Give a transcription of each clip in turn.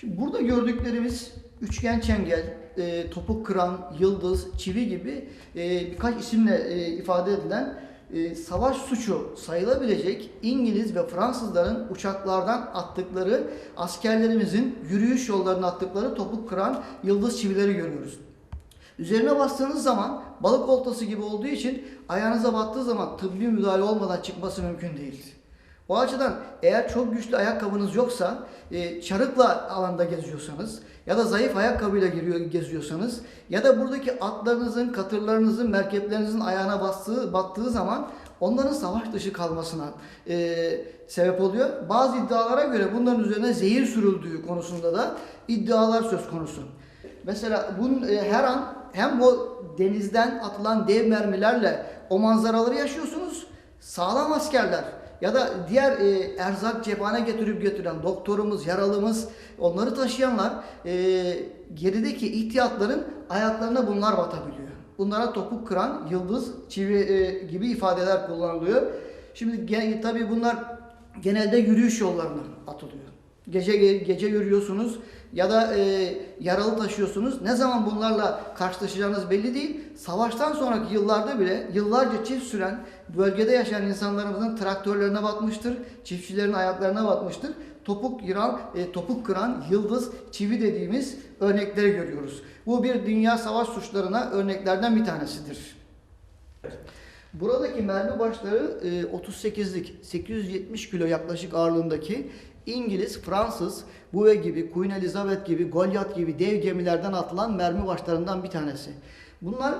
Şimdi burada gördüklerimiz üçgen çengel, e, topuk kıran, yıldız, çivi gibi e, birkaç isimle e, ifade edilen savaş suçu sayılabilecek İngiliz ve Fransızların uçaklardan attıkları askerlerimizin yürüyüş yollarına attıkları topuk kıran yıldız çivileri görüyoruz. Üzerine bastığınız zaman balık oltası gibi olduğu için ayağınıza battığı zaman tıbbi müdahale olmadan çıkması mümkün değil. O açıdan eğer çok güçlü ayakkabınız yoksa, e, çarıkla alanda geziyorsanız ya da zayıf ayakkabıyla giriyor, geziyorsanız ya da buradaki atlarınızın, katırlarınızın, merkeplerinizin ayağına bastığı, battığı zaman onların savaş dışı kalmasına e, sebep oluyor. Bazı iddialara göre bunların üzerine zehir sürüldüğü konusunda da iddialar söz konusu. Mesela bunun e, her an hem o denizden atılan dev mermilerle o manzaraları yaşıyorsunuz. Sağlam askerler ya da diğer e, erzak cephane getirip götüren doktorumuz, yaralımız, onları taşıyanlar e, gerideki ihtiyatların ayaklarına bunlar batabiliyor. Bunlara topuk kıran, yıldız, çivi e, gibi ifadeler kullanılıyor. Şimdi tabii bunlar genelde yürüyüş yollarına atılıyor. Gece gece yürüyorsunuz ya da e, yaralı taşıyorsunuz. Ne zaman bunlarla karşılaşacağınız belli değil. Savaştan sonraki yıllarda bile yıllarca çift süren bölgede yaşayan insanlarımızın traktörlerine batmıştır, çiftçilerin ayaklarına batmıştır. Topuk kıran, e, topuk kıran, yıldız, çivi dediğimiz örnekleri görüyoruz. Bu bir dünya savaş suçlarına örneklerden bir tanesidir. Buradaki mermi başları e, 38'lik 870 kilo yaklaşık ağırlığındaki İngiliz, Fransız, Bouvet gibi, Queen Elizabeth gibi, Goliath gibi dev gemilerden atılan mermi başlarından bir tanesi. Bunlar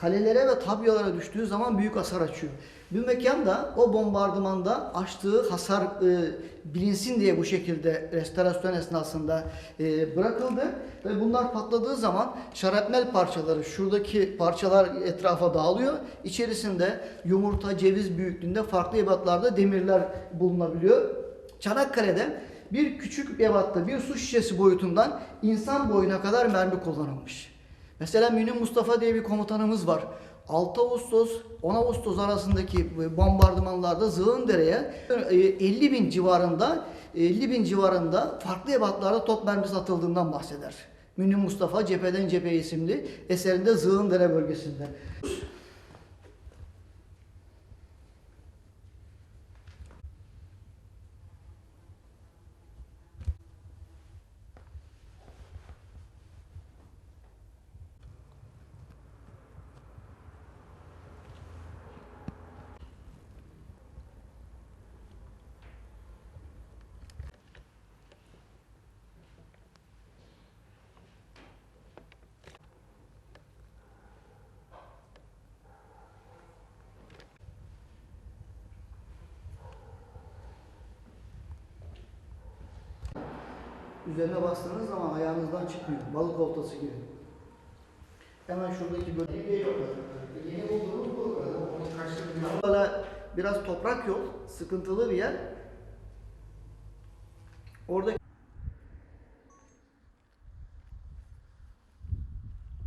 kalelere ve tabyalara düştüğü zaman büyük hasar açıyor. Bir mekan da o bombardımanda açtığı hasar e, bilinsin diye bu şekilde restorasyon esnasında e, bırakıldı ve bunlar patladığı zaman şarapnel parçaları şuradaki parçalar etrafa dağılıyor. İçerisinde yumurta, ceviz büyüklüğünde farklı ebatlarda demirler bulunabiliyor. Çanakkale'de bir küçük ebatta bir su şişesi boyutundan insan boyuna kadar mermi kullanılmış. Mesela Münih Mustafa diye bir komutanımız var. 6 Ağustos 10 Ağustos arasındaki bombardımanlarda Zığındere'ye 50 bin civarında 50 bin civarında farklı ebatlarda top mermisi atıldığından bahseder. Münih Mustafa Cepheden Cephe isimli eserinde Zığındere bölgesinde. Üzerine bastığınız zaman ayağınızdan çıkmıyor. Balık oltası gibi. Hemen şuradaki bölgeyi Yeni bulduğumuz bu. Onu kaçırmıyor. Böyle biraz toprak yol, sıkıntılı bir yer. Oradaki